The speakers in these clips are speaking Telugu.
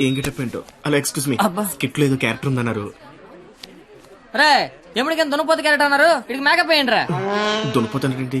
ఏం గెటప్ ఏంటో అలా ఎక్స్క్యూజ్ మీ అబ్బా. స్కిట్లో ఏదో క్యారెక్టర్ ఉందన్నారు. రే ఎప్పటికైనా దున్నపోతు క్యారెట్ అన్నారు? ఇక్కడికి మేకప్ వేయండి రా దునిపోతానండి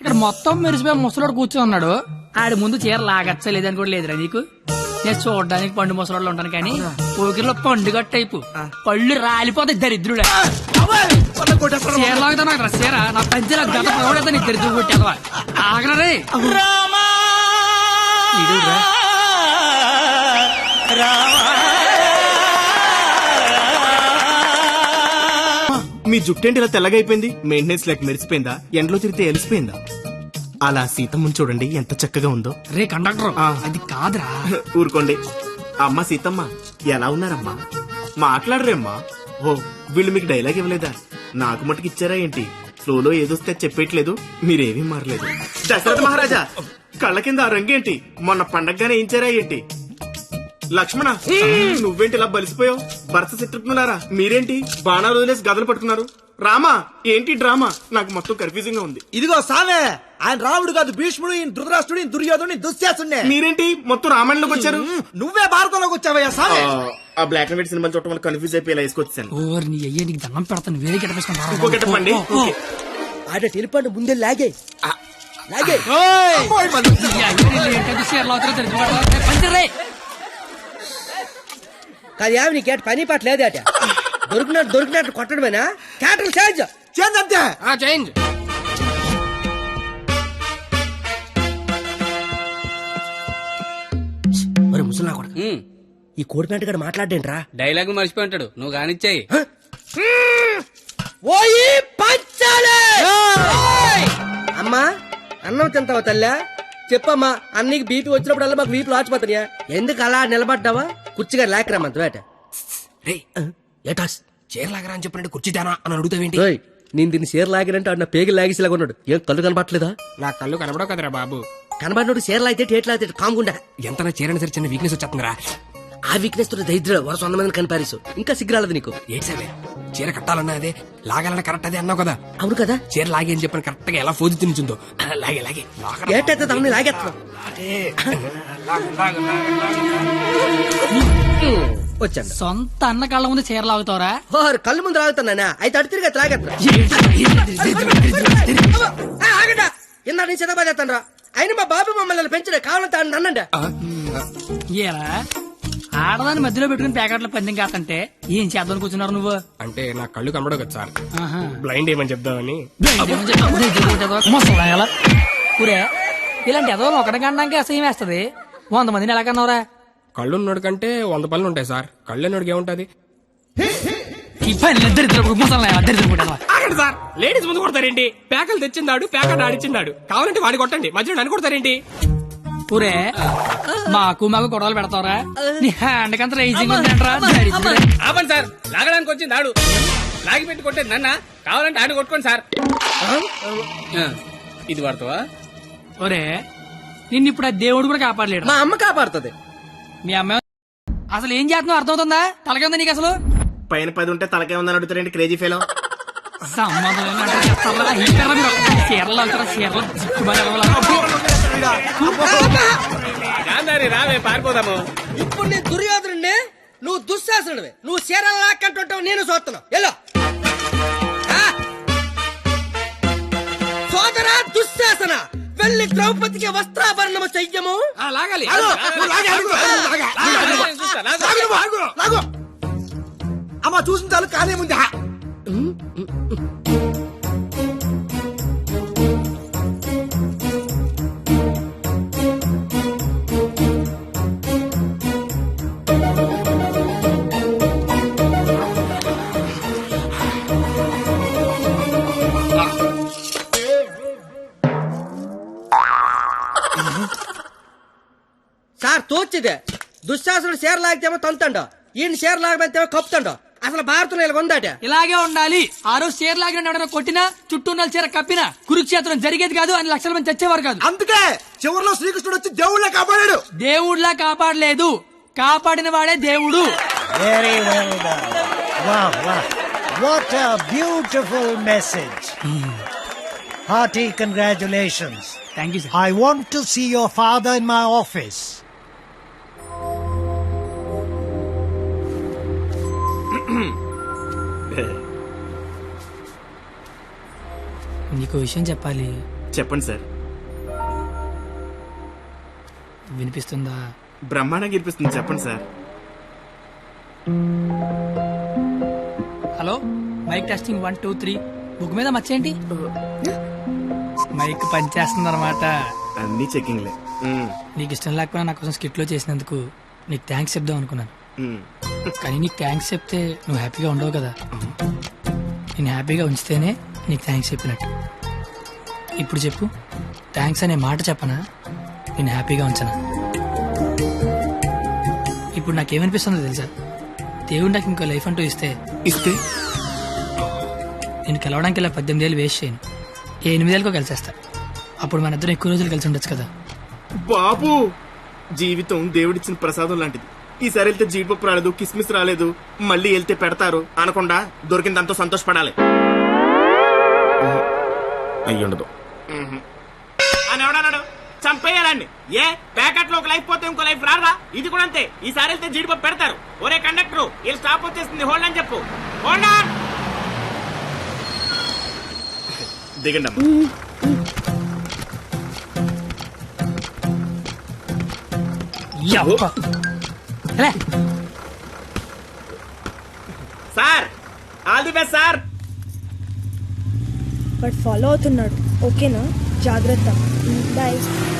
ఇక్కడ మొత్తం మెరిసిపోయి ముసలోడు కూర్చొని ఉన్నాడు. ఆడి ముందు చీర లాగచ్చా లేదని కూడా లేదురా నీకు? నేను చూడడానికి పండు ముసలోళ్ళు ఉంటాను కానీ పోకిరిలో పండుగ టైపు. పళ్ళు రాలిపోతాయి దరిద్రుడా. చీర చీర? నా పంచల గత పడతా నీ దరిద్రుడు కొట్టేదవా ఆగరా రే. ఈడురా. మీ జుట్టేంటి ఇలా తెల్లగా అయిపోయింది మెయింటెనెన్స్ లేక మెరిసిపోయిందా? ఎండలో తిరిగితే ఎలిసిపోయిందా అలా సీతమ్మని చూడండి ఎంత చక్కగా ఉందో. రే కండక్టర్ ఆ. అది కాదురా. ఊరుకోండి. అమ్మ సీతమ్మ ఎలా ఉన్నారమ్మా? మాట్లాడరేమ్మా. ఓ వీళ్ళు మీకు డైలాగ్ ఇవ్వలేదా? నాకు మటుకు ఇచ్చారా ఏంటి? ఫ్లోలో ఏదొస్తే అది చెప్పేయట్లేదు మీరేమీ మారలేదు. దశరథ మహారాజా కళ్ళ కింద ఆ రంగేంటి? మొన్న పండగగానే ఏంచారా ఏంటి? లక్ష్మణ నువ్వేంటి ఇలా బలిసిపోయావు? భరత శత్రుఘ్నులారా మీరేంటి? బాణాలు వదిలేసి గదలు పట్టుకున్నారు. రామా ఏంటి డ్రామా? నాకు మొత్తం కన్ఫ్యూజింగ్గా ఉంది. ఇదిగో సామే ఆయన రాముడు కాదు భీష్ముడు ఈయన ధృతరాష్ట్రుడు ఈయన దుర్యోధుడు ఈయన దుశ్శాసుడే మీరేంటి? మొత్తం రామాయణంలోకి వచ్చారు? నువ్వే భారతంలోకి వచ్చావయ్యా ఆ, సామే. ఆ బ్లాక్ అండ్ వైట్ సినిమా చూడటం వల్ల కన్ఫ్యూజ్ అయిపోయి ఇలా వేసుకొచ్చాను. ఓర్ నీ అయ్యే నీకు దండం పెడతాను వేరే ఇంకో. ఆడ టెలిపండి ముందే లాగే. లాగే. కాదు నీ కేట పని పాట లేదట? దొరికినట్టు దొరికినట్టు కొట్టడమేనా? క్యాటర్ చేంజ్. చేంజ్ అంతే. చేంజ్. మరి ముసలా కొడక. ఈ కోడిపేట గడ మాట్లాడేంట్రా? డైలాగ్ మర్చిపోయి ఉంటాడు. నువ్వు కానిచ్చాయి ఓయి పంచాలే! అమ్మా అన్నం తింటావా తల్లా? చెప్పమ్మా అన్నీకి బీపీ వచ్చినప్పుడల్లా మాకు వీపులు ఆచిపోతున్నాయా? ఎందుకు అలా నిలబడ్డావా? కుర్చీగా లేకరమ్మంత వేట ఏటాస్ చీరలాగరా అని చెప్పినట్టు కుర్చీ తేనా అని అడుగుతావేంటి? ఓయ్, నేను దీన్ని చీర లాగినంటే ఆడు నా పేగి లాగేసేలాగా ఉన్నాడు. ఏం కళ్ళు కనపట్లేదా నా కళ్ళు కనబడవు కదరా బాబు. కనబడినోడు చీరలు అయితే టేట్లు అయితే కాముకుండా ఎంత నా చీరని సరి చిన్న వీక్నెస్ వచ్చేస్తుందిరా. ఆ వీక్నెస్తో దరిద్ర వరుస వంద మందిని కనిపారేసు ఇంకా సిగ్గురాలదు నీకు ఏడ్సేవే చీర కట్టాలన్నా అదే లాగాలన్నా కరెక్ట్ అదే అన్నావు కదా అవును కదా చీర లాగే అని చెప్పిన కరెక్ట్గా ఎలా ఫోజు తినిచుందో లాగే లాగే. ఏటైతే తమని లాగేస్తున్నావు వచ్చాను సొంత అన్న కళ్ళ ముందు చీర లాగుతావరా ఓహర్ కళ్ళు ముందు లాగుతున్నానా అయితే అడు తిరిగి లాగేస్తున్నా ఆగండి ఇందా నేను చిన్నబాద్ చేస్తాను రా అయినా మా బాబు మమ్మల్ని పెంచడే కావాలంటే నన్నండి ఏరా ఆడదాన్ని మధ్యలో పెట్టుకుని ప్యాకెట్ల పందెం కాకంటే ఏం చేద్దాం కూర్చున్నారు నువ్వు? అంటే నా కళ్ళు కనబడవు కదా సార్. ఆహా. బ్లైండ్ ఏమని చెప్దామని. ముసలాయలా. ఊరే ఇలాంటి ఎదవలు ఒకటి కనడానికి అసహ్యం వేస్తది. వంద మందిని ఎలా కన్నావురా? కళ్ళు ఉన్నోడు కంటే వంద పనులు ఉంటాయి సార్. కళ్ళు ఉన్నోడికి ఏముంటది? ఈ పని దరిద్రపు ముసలాయలా, దరిద్రపు పుట్టేదవా. ఆగండి సార్. లేడీస్ ముందు కొడతారేంటి? ప్యాకలు తెచ్చిందాడు ప్యాకెట్ ఆడిచ్చిందాడు. కావాలంటే వాడి కొట్టండి. మధ్యలో నన్ను కొడతారేంటి? ఊరే? మాకు మాకు గొడవలు పెడతావరా? నీ హ్యాండ్ కంత రైజింగ్ ఉందంటరా. ఆపండి సార్. లాగడానికి వచ్చింది ఆడు. లాగి పెట్టి కొట్టేది నన్న. కావాలంటే ఆడు కొట్టుకోండి సార్. ఇది పడతావా ఒరే నిన్ను ఇప్పుడు ఆ దేవుడు కూడా కాపాడలేడు. మా అమ్మ కాపాడుతుంది. మీ అమ్మాయి అసలు ఏం చేస్తున్నావు అర్థమవుతుందా? తలకే ఉందా నీకు అసలు? పైన పది ఉంటే తలకే ఉందని అడుగుతారేంటి క్రేజీ ఫెలో సంబంధం చీరలు అంటారా? చీరలు. గాంధారి రావే పారిపోదాము. ఇప్పుడు నీ దుర్యోధనుడిని నువ్వు దుశ్శాసనుడివి. నువ్వు చీరలు లాక్కంటుంటావు నేను చూస్తున్నావు. ఎల్లో. ఆ? సోదరా దుశ్శాసన వెళ్ళి ద్రౌపదికి వస్త్రాభరణము చెయ్యము. ఆ, లాగాలి. చూస్తా, లాగు. లాగు అమ్మ చూసిన చాలు కానీ ముందు. వచ్చేది. దుశ్శాసనుడు షేర్ లాగితేమో తంతండు. ఈయన షేర్ లాగమంతేమో కప్పుతాడు. అసలు భారతంలో ఇలా ఉందాట. ఇలాగే ఉండాలి. ఆ రోజు చీర లాగిన కొట్టినా చుట్టూ ఉన్న చీర కప్పినా కురుక్షేత్రం జరిగేది కాదు అని లక్షల మంది చచ్చేవారు కాదు. అందుకే చివరిలో శ్రీకృష్ణుడు వచ్చి దేవుళ్ళ కాపాడాడు. దేవుడిలా కాపాడలేదు. కాపాడిన వాడే దేవుడు. Beautiful message. Hearty congratulations. Thank you sir I want to see your father in my నీకు విషయం చెప్పాలి. చెప్పండి సార్. వినిపిస్తుందా? బ్రహ్మాండంగా ఇనిపిస్తుంది చెప్పండి sir. Hello? Mike testing one two three. Book మీద మర్చేయండి. మైక్ పనిచేస్తుంది అనమాట అన్ని నీకు ఇష్టం లేకపోయినా నా కోసం స్కిట్లో చేసినందుకు నీకు థ్యాంక్స్ చెప్దాం అనుకున్నాను. కానీ నీకు థ్యాంక్స్ చెప్తే నువ్వు హ్యాపీగా ఉండవు కదా. నేను హ్యాపీగా ఉంచితేనే నీకు థ్యాంక్స్ చెప్పినట్టు. ఇప్పుడు చెప్పు థ్యాంక్స్ అనే మాట చెప్పనా? నేను హ్యాపీగా ఉంచనా? ఇప్పుడు నాకేమనిపిస్తుందో తెలుసా? దేవుడు నాకు ఇంకో లైఫ్ అంటూ ఇస్తే ఇస్తే నేను కలవడానికి ఇలా పద్దెనిమిది ఏళ్ళు వేస్ట్ చేయను. ఏ ఎనిమిదేళ్ళకో కలిసేస్తా. అప్పుడు మన ఇద్దరం ఎక్కువ రోజులు కలిసి ఉండొచ్చు కదా. బాబు! జీవితం దేవుడిచ్చిన ప్రసాదం లాంటిది. ఈసారి వెళ్తే జీడిపప్పు రాలేదు కిస్మిస్ రాలేదు మళ్ళీ వెళ్తే పెడతారు అనకుండా దొరికిందంతో సంతోషపడాలి. అయ్యుండదు. అని ఎవడన్నాడు చంపేయాలండి. ఏ? ప్యాకెట్లో ఒక లైఫ్ పోతే ఇంకో లైఫ్ రారా ఇది కూడా అంతే. ఈసారి వెళ్తే జీడిపప్పు పెడతారు. ఒరే కండక్టర్ వీళ్ళు స్టాప్ వచ్చేస్తుంది హోల్డ్ అని చెప్పు. హోల్డ్ ఆన్ దిగండి అమ్మా. Sir all the best sir. But follow అవుతున్నాడు. ఓకేనా? జాగ్రత్త. బాయ్.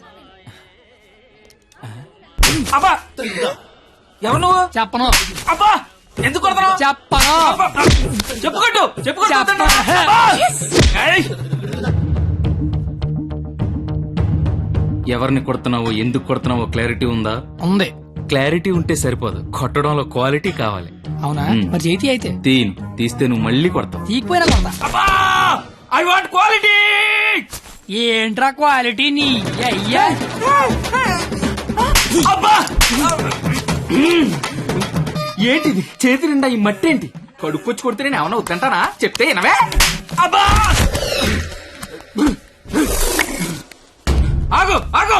అబ్బా! ఎవరు నువ్వు? చెప్పను. అబ్బా! ఎందుకు కొడతావు? చెప్పను. చెప్పుకోట్టు చెప్పుకోట్టు ఎవరిని కొడుతున్నావో ఎందుకు కొడుతున్నావో క్లారిటీ ఉందా? ఉంది. క్లారిటీ ఉంటే సరిపోదు. కొట్టడంలో క్వాలిటీ కావాలి. అవునా. మరి చేతి అయితే? తీను. తీస్తే నువ్వు మళ్ళీ కొడతావు. తీకపోయినా కొడతా. అబ్బా! ఐ వాంట్ క్వాలిటీ ఏంట్రా క్వాలిటీ నీ? అయ్యా. ఏంటిది? చేతి నిండా ఈ మట్టి ఏంటి కడుక్కొచ్చి కొడితే నేను ఏమన్నా వద్దంటానా చెప్తే వినవే? అబ్బా! ఆగు ఆగు!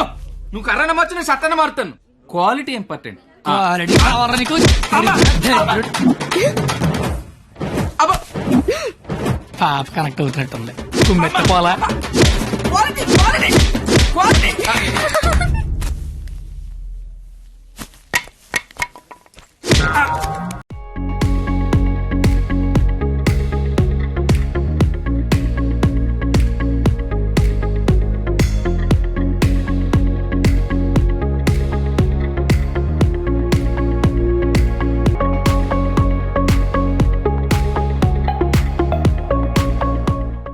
నువ్వు కర్రన మార్చు నేను సత్తన మారుతాను. క్వాలిటీ ఇంపార్టెంట్ క్వాలిటీ కావాలా నీకు. అబ్బా! పాప కనెక్ట్ అవుతున్నట్టుంది. కుమ్మెత్త పోలా క్వాలిటీ క్వాలిటీ